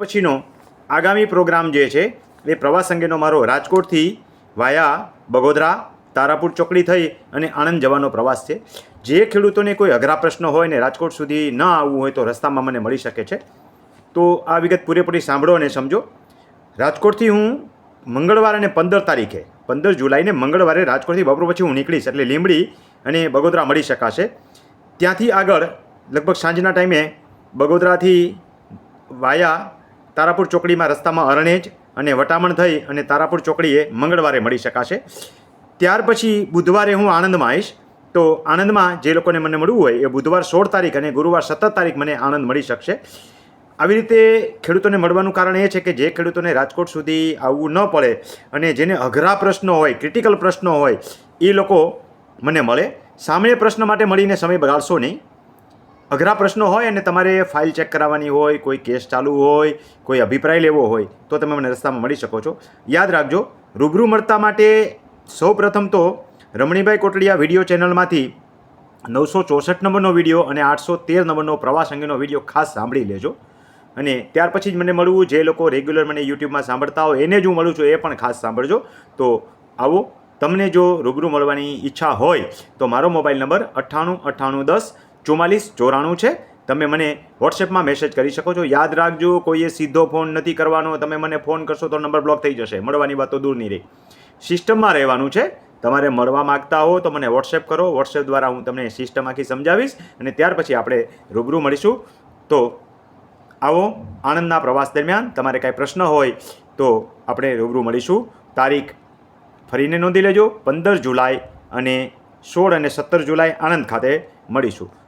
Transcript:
પછીનો આગામી પ્રોગ્રામ જે છે, એ પ્રવાસ અંગેનો મારો રાજકોટથી વાયા બગોદરા, તારાપુર ચોકડી થઈ અને આણંદ જવાનો પ્રવાસ છે. જે ખેડૂતોને કોઈ અઘરા પ્રશ્નો હોય ને રાજકોટ સુધી ન આવવું હોય તો રસ્તામાં મને મળી શકે છે. તો આ વિગત પૂરેપૂરી સાંભળો અને સમજો. રાજકોટથી હું મંગળવાર અને પંદર તારીખે, પંદર જુલાઈને મંગળવારે રાજકોટથી બપોર પછી હું નીકળીશ એટલે લીંબડી અને બગોદરા મળી શકાશે. ત્યાંથી આગળ લગભગ સાંજના ટાઈમે બગોદરાથી વાયા તારાપુર ચોકડીમાં રસ્તામાં અરણેજ અને વટામણ થઈ અને તારાપુર ચોકડીએ મંગળવારે મળી શકાશે. ત્યાર પછી બુધવારે હું આણંદમાં આવીશ. તો આણંદમાં જે લોકોને મને મળવું હોય એ બુધવાર સોળ તારીખ અને ગુરુવાર સત્તર તારીખ મને આણંદ મળી શકશે. આવી રીતે ખેડૂતોને મળવાનું કારણ એ છે કે જે ખેડૂતોને રાજકોટ સુધી આવવું ન પડે અને જેને અઘરા પ્રશ્નો હોય, ક્રિટિકલ પ્રશ્નો હોય, એ લોકો મને મળે. સામાન્ય પ્રશ્ન માટે મળીને સમય બગાડશો નહીં. અઘરા પ્રશ્નો હોય અને તમારે ફાઇલ ચેક કરાવવાની હોય, કોઈ કેસ ચાલુ હોય, કોઈ અભિપ્રાય લેવો હોય, તો તમે મને રસ્તામાં મળી શકો છો. યાદ રાખજો, રૂબરૂ મળતા માટે સૌ પ્રથમ તો રમણીભાઈ કોટડિયા વીડિયો ચેનલમાંથી નવસો ચોસઠ નંબરનો વીડિયો અને આઠસો તેર નંબરનો પ્રવાસ અંગેનો વીડિયો ખાસ સાંભળી લેજો. અને ત્યાર પછી જ મને મળવું, જે લોકો રેગ્યુલર મને યુટ્યુબમાં સાંભળતા હોય, એને જ હું મળું છું, એ પણ ખાસ સાંભળજો. તો આવો, તમને જો રૂબરૂ મળવાની ઈચ્છા હોય, તો મારો મોબાઈલ નંબર અઠ્ઠાણું અઠ્ઠાણું દસ ચુમ્માલીસ ચોરાણું છે. તમે મને વોટ્સએપમાં મેસેજ કરી શકો છો. યાદ રાખજો, કોઈએ સીધો ફોન નથી કરવાનો. તમે મને ફોન કરશો તો નંબર બ્લોક થઈ જશે. મળવાની વાત તો નહીં રહી. સિસ્ટમમાં રહેવાનું છે. તમારે મળવા માગતા હો તો મને વોટ્સએપ કરો. વોટ્સએપ દ્વારા હું તમને સિસ્ટમ આખી સમજાવીશ અને ત્યાર પછી આપણે રૂબરૂ મળીશું. તો આવો આણંદના પ્રવાસ દરમિયાન તમારે કાંઈ પ્રશ્ન હોય તો આપણે રૂબરૂ મળીશું. તારીખ ફરીને નોંધી લેજો. પંદર જુલાઈ અને સોળ અને સત્તર જુલાઈ આણંદ ખાતે મળીશું.